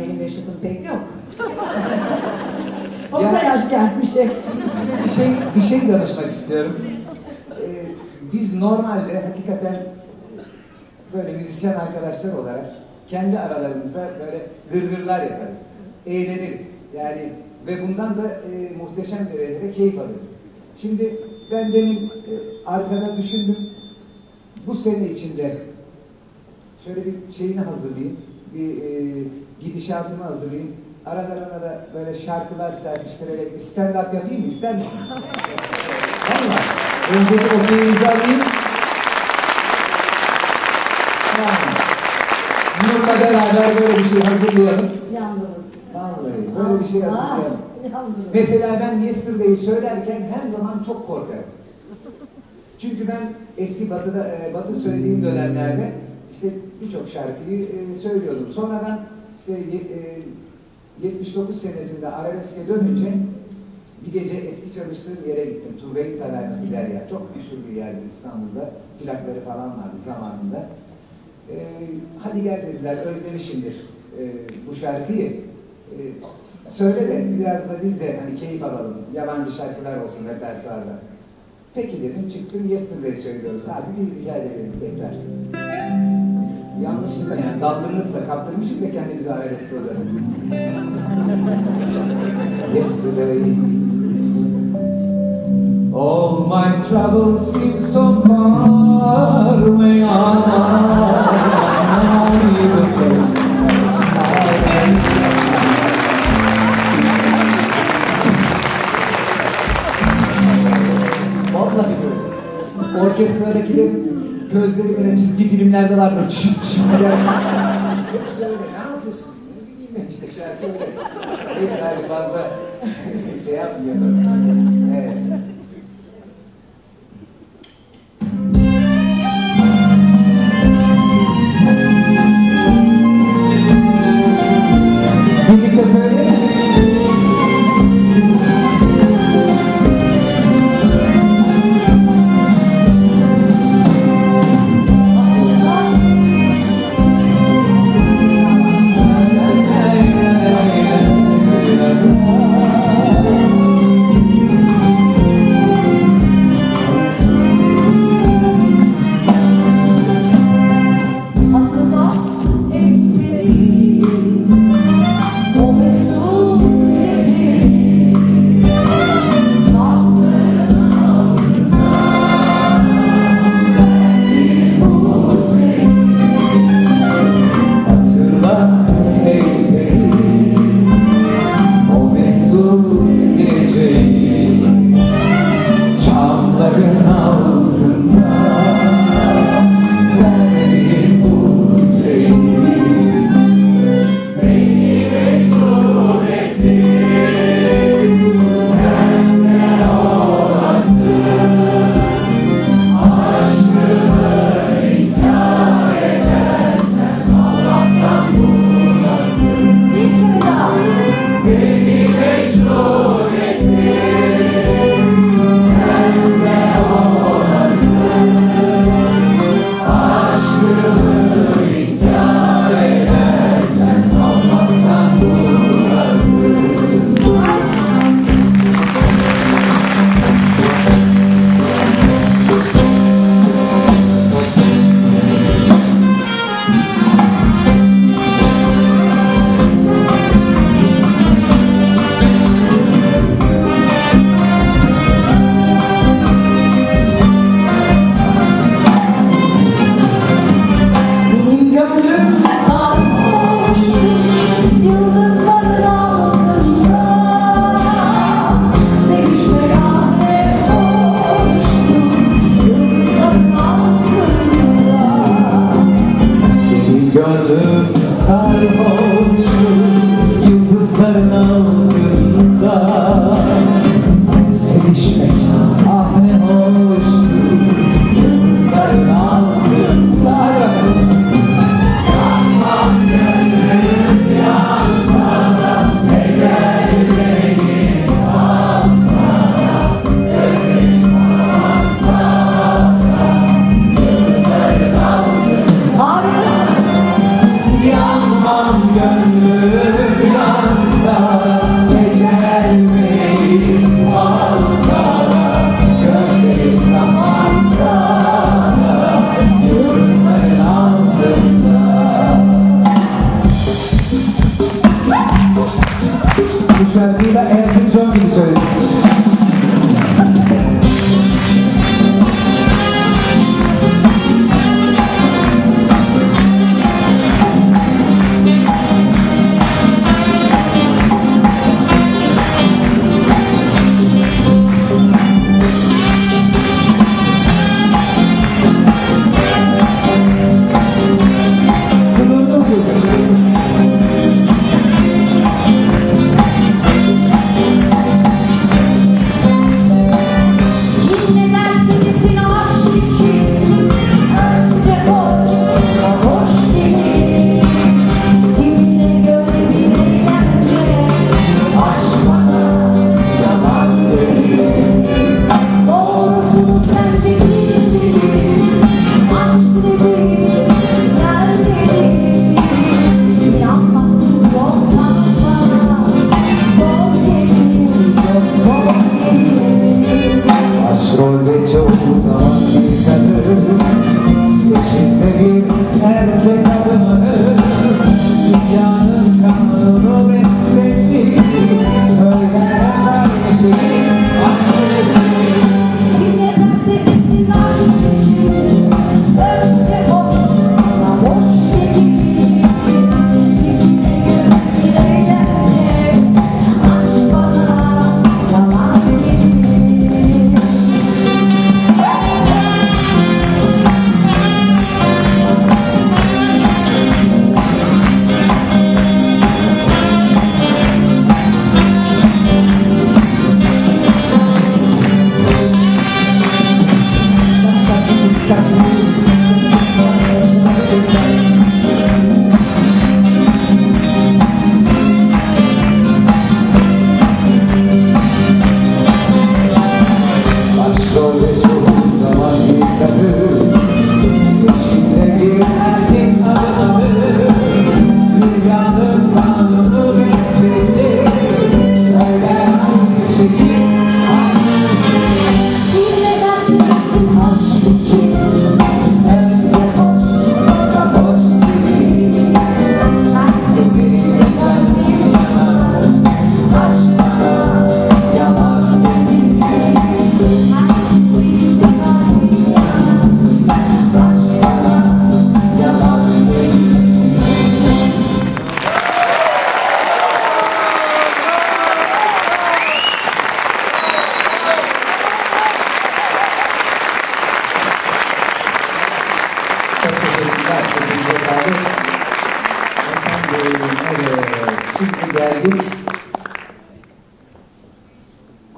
benim yaşıtım pek yok. o da Ya- yaş gelmiş size bir şey bir şey danışmak istiyorum. Ee, biz normalde hakikaten böyle müzisyen arkadaşlar olarak kendi aralarımızda böyle gırgırlar yaparız. Eğleniriz. Yani ve bundan da e, muhteşem derecede keyif alırız. Şimdi ben demin e, arkada düşündüm. Bu sene içinde şöyle bir şeyini hazırlayayım. Bir e, gidişatını hazırlayayım. Arada arada böyle şarkılar serpiştirerek bir stand-up yapayım mı? İster misiniz? Valla. Önce bir okuyunuzu alayım. Bununla beraber böyle bir şey hazırlayalım. Yalnız. Vallahi böyle bir şey hazırlayalım. Yalnız. Mesela ben Yesterday'i söylerken her zaman çok korkarım. Çünkü ben eski Batı'da, e, Batı söylediğim dönemlerde işte birçok şarkıyı e, söylüyordum. Sonradan işte e, 79 senesinde arabeske dönünce bir gece eski çalıştığım yere gittim. Turgay'ın Tavernası Derya. Çok meşhur bir yerdi İstanbul'da. Plakları falan vardı zamanında. E, hadi gel dediler, özlemişimdir e, bu şarkıyı. E, söyle de biraz da biz de hani keyif alalım. Yabancı şarkılar olsun repertuarda. Peki dedim, çıktım Yesterday söylüyoruz. Abi bir rica edelim tekrar. Yanlışlıkla yani dalgınlıkla kaptırmışız ya kendimizi olarak. Yesterday All my troubles seem so far away Only the first Vallahi böyle. Orkestradakilerin gözleri böyle çizgi filmlerde var böyle şıp şıp der. Hep söyle ne yapıyorsun? Ne bileyim ben işte şarkı öyle. Neyse hadi fazla şey yapmayalım.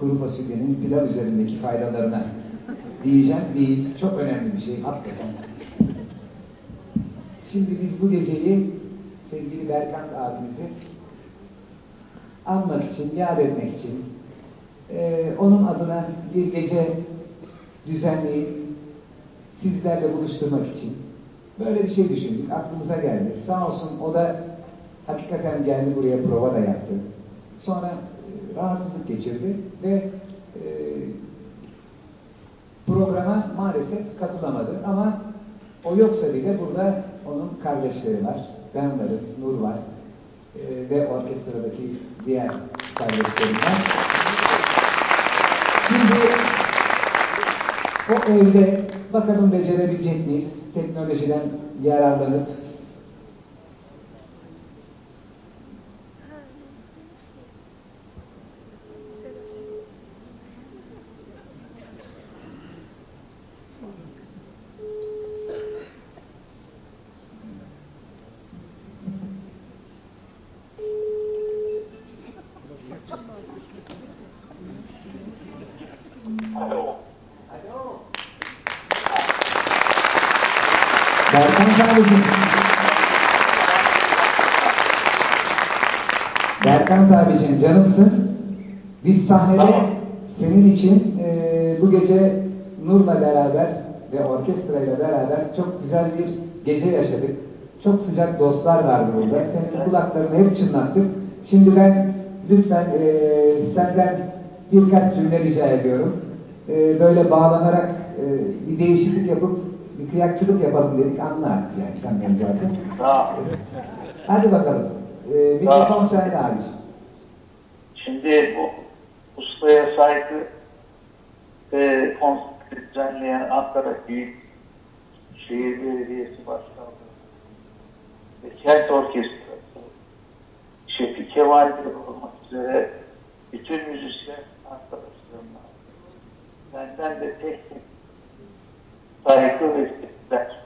Kuru fasulyenin pilav üzerindeki faydalarına. Diyeceğim değil, çok önemli bir şey hakikaten. Şimdi biz bu geceyi sevgili Berkant abimizi anmak için, yad etmek için, eee, onun adına bir gece düzenleyip sizlerle buluşturmak için böyle bir şey düşündük. Aklımıza geldi. Sağ olsun o da hakikaten geldi buraya prova da yaptı. Sonra e, rahatsızlık geçirdi ve e, programa maalesef katılamadı. Ama o yoksa bile burada onun kardeşleri var. Ben varım, Nur var e, ve orkestradaki diğer kardeşlerim var. Şimdi o evde bakalım becerebilecek miyiz? Teknolojiden yararlanıp Berkan abicim. Berkan abicim canımsın. Biz sahnede Tamam. senin için e, bu gece Nur'la beraber ve orkestrayla beraber çok güzel bir gece yaşadık. Çok sıcak dostlar vardı burada. Senin kulaklarını hep çınlattık. Şimdi ben lütfen e, senden birkaç cümle rica ediyorum. E, böyle bağlanarak e, bir değişiklik yapıp bir kıyakçılık yapalım dedik. Anla artık yani sen beni zaten. Hadi bakalım. E, mikrofon sende abiciğim. Şimdi bu ustaya saygı e, konseri düzenleyen Ankara Büyük Şehir Belediyesi Başkanlığı ve Kent Orkestrası Şefi Kemal Bey olmak üzere bütün müzisyen arkadaşlarımla benden de tek tek saygı ve sevgiler.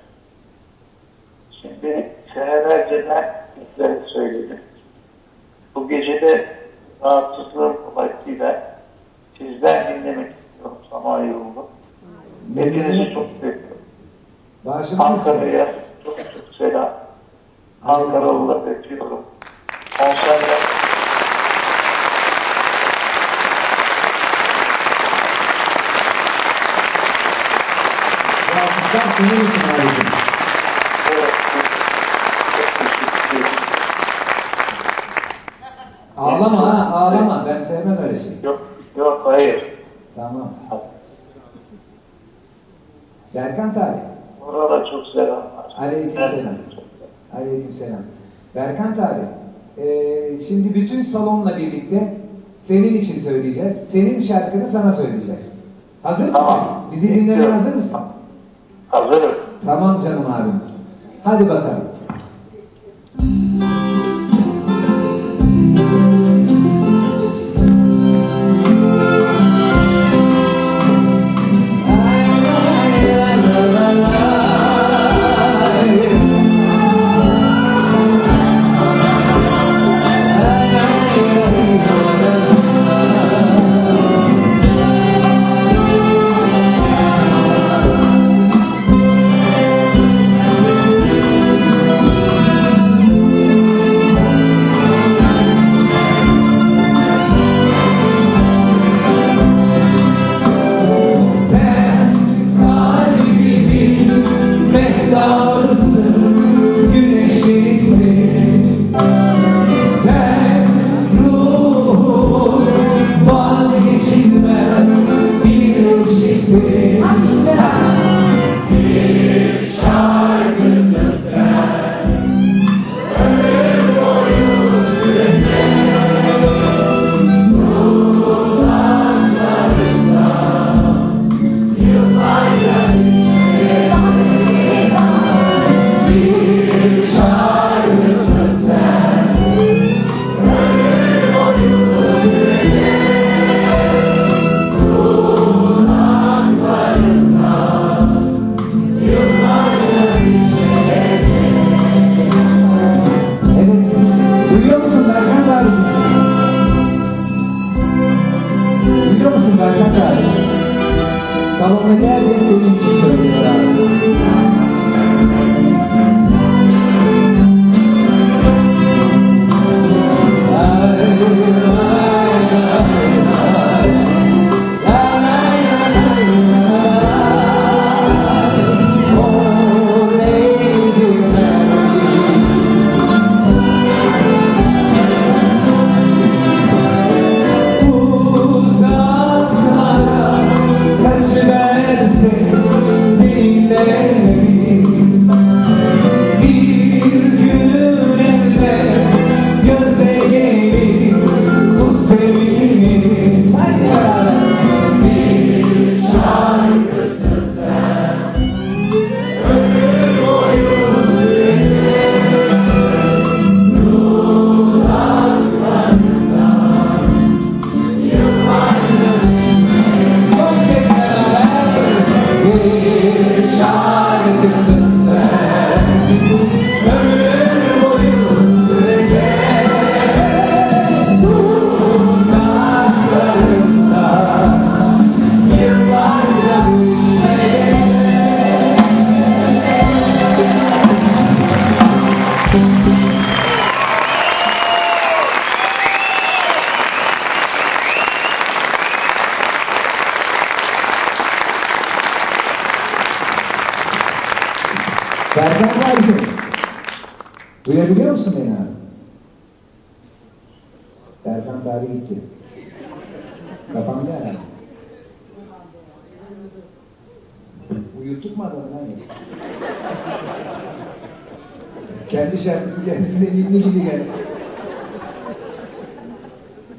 Şimdi senelerce ben sizlere söyledim. Bu gece de rahatsızlığım dolayısıyla sizden dinlemek istiyorum Samanyolu'nu. Hepinizi çok seviyorum. Ankara'ya çok çok selam. Ankaralı'da bekliyorum. Konserler Bağışınızdan senin için ayrıca. evet, çok teşekkür ederim. Ağlama ha, ağlama. Ben sevmem öyle şey. Yok, yok hayır. Tamam. Berkant abi. Orada çok selamlar. Aleykümselam. Aleykümselam. Berkant abi. eee, şimdi bütün salonla birlikte senin için söyleyeceğiz. Senin şarkını sana söyleyeceğiz. Hazır mısın? Tamam. Bizi dinlemeye hazır mısın? Hazırım. Tamam canım abim. Hadi bakalım.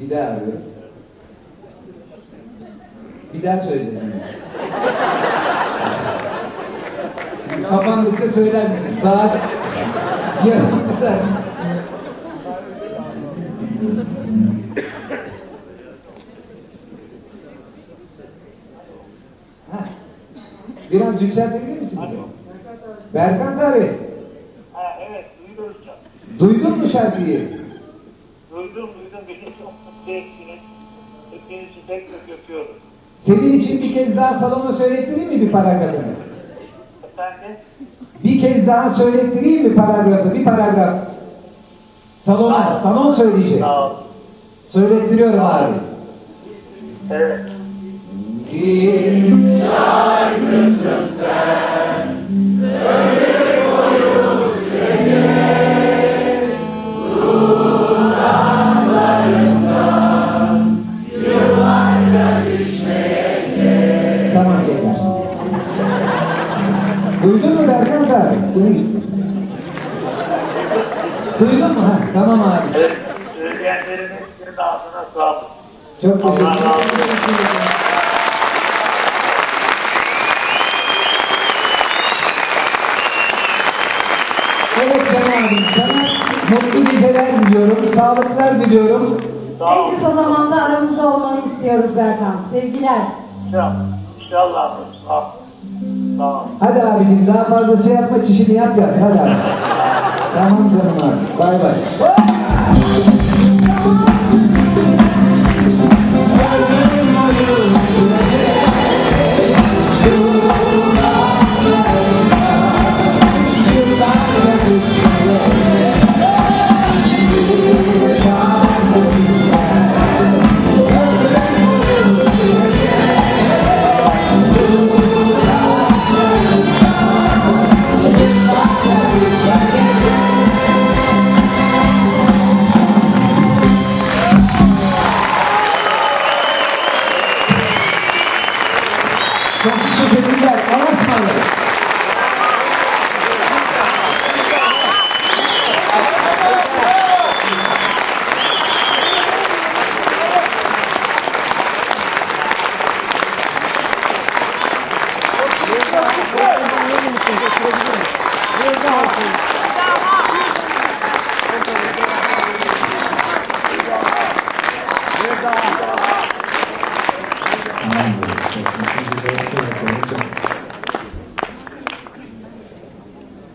Bir daha arıyoruz. Bir daha söyleyeceğiz. Şimdi kafanızda söyler misiniz? Saat yarım kadar. Biraz yükseltebilir misiniz? Berkant abi, Ha, evet hocam. duydun mu şarkıyı? Duydum duydum beni çok mutlu ettiniz. Hepinizi tek tek öpüyorum. Senin için bir kez daha salona söylettireyim mi bir paragrafını? Efendim? Bir kez daha söylettireyim mi paragrafı? Bir paragraf. Salona, salon söyleyecek. Sağ ol. Söylettiriyorum abi. Evet. Tamam Mu Berkant abi? Duydun. Mu? Ha, tamam abi. Evet. Söyleyenlerin hepsinin ağzına sağlık. Çok teşekkür Allah razı olsun. ederim. Evet Can abim, sana mutlu geceler diliyorum, sağlıklar diliyorum. Sağ En kısa zamanda aramızda olmanı istiyoruz Berkan. Sevgiler. İnşallah. İnşallah. Sağ ol. Hadi abicim daha fazla şey yapma, çişini yap yat, hadi abi. tamam canım abi, bay bay.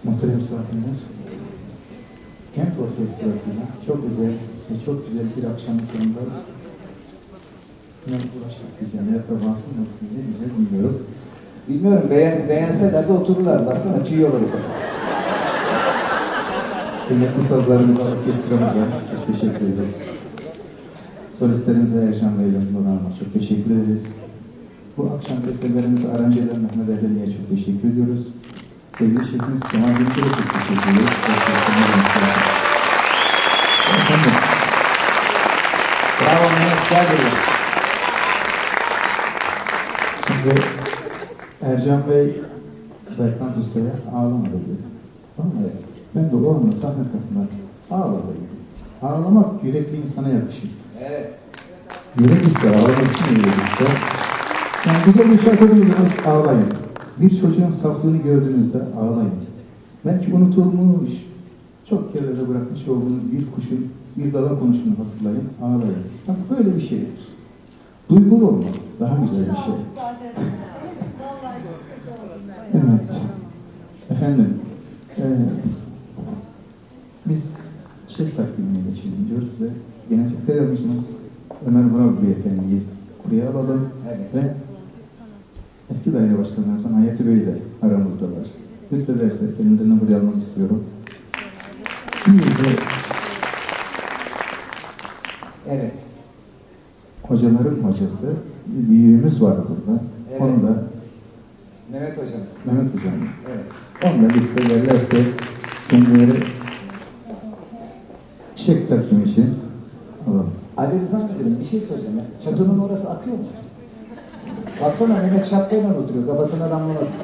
Muhterem misafirler, Kent Orkestrası'na çok özel ve çok güzel bir akşamın sonunda ulaştık akrabası mı ne güzel bilmiyorum. Bilmiyorum, beğen, beğenseler de otururlar. Baksana çiğ olur. Kıymetli sazlarımıza, orkestramıza çok teşekkür ederiz. Solistlerimize Erşan Bey ile Nurhan Hanım'a çok teşekkür ederiz. Bu akşam eserlerimizi aranjör Mehmet Erdemli'ye çok teşekkür ediyoruz. Sevgili şefimiz Kemal Gümüş'e çok teşekkür ediyoruz. Efendim, Bravo Mehmet, gel buraya. Şimdi Ercan Bey Berkant Usta'ya ağlama dedi. Tamam mı? Ben de o anda sahne arkasında ağla dedi. Ağlamak yürekli insana yakışır. Evet. Yürek ister, ağlamak için yürek ister. Yani güzel bir şarkı duydunuz, ağlayın. Bir çocuğun saflığını gördüğünüzde ağlayın. Belki unutulmuş, çok yerlerde bırakmış olduğunuz bir kuşun bir dala konuşunu hatırlayın, ağlayın. Bak böyle bir şeydir. Duygulu olmak daha güzel bir şey. Evet. Efendim, eee biz çiçek takvimine geçelim diyoruz ve genel sekreter yardımcımız Ömer Murat Beyefendi'yi buraya alalım Evet. ve eski daire başkanlarımızdan Hayati Bey de aramızdalar. Lütfederse kendilerini buraya almak istiyorum. Evet. hocaların hocası bir büyüğümüz var burada. Evet. Onu da Mehmet hocamız. Mehmet Hocam. Evet. Onunla birlikte yerlerse kendileri çiçek takvim için alalım. Ali Rıza Müdürüm bir şey soracağım ya. Çatının orası akıyor mu? Baksana Mehmet şapkayla oturuyor. Kafasına damlamasın.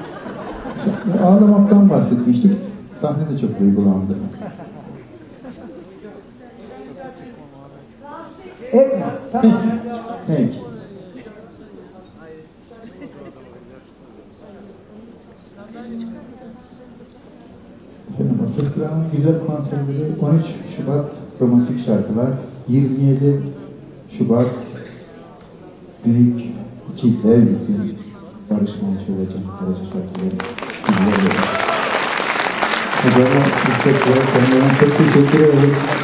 İşte ağlamaktan bahsetmiştik. Sahne de çok duygulandı. Hep tamam. Peki. Efendim, orkestranın güzel konserleri 13 Şubat romantik şarkılar, 27 Şubat büyük iki dev isim Barış Manço ve Can Karaca şarkıları. Hocama teşekkür ederim. Çok teşekkür ederiz.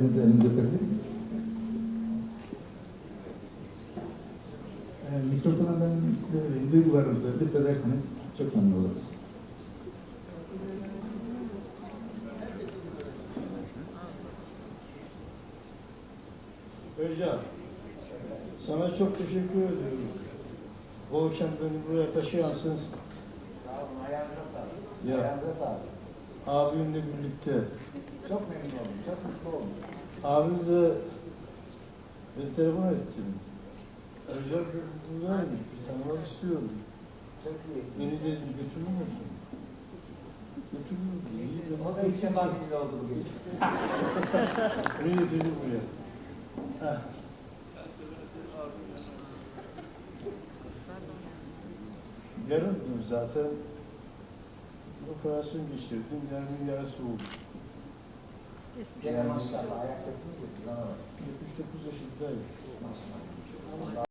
Müsaadenizle elinize takayım. Ee, mikrofona ben size vereyim. Duygularınızı lütfederseniz çok memnun oluruz. Özcan, sana çok teşekkür ediyorum. Bu akşam beni buraya taşıyansın. Sağ olun, ayağınıza sağlık. Ya. Ayağınıza sağlık. Abimle birlikte. Çok memnun oldum, çok mutlu oldum. Abim de ben telefon ettim. Özcan buradaymış, tanımak istiyorum. Beni de götürür müsün? Götürür de O da ilk defa bilgi oldu bugün. Beni getirdi buraya. Yarındım zaten. Operasyon geçirdim. Yarın yarısı oldu. Gene maşallah ayaktasınız ya siz bak. 79 yaşındayım. Maşallah.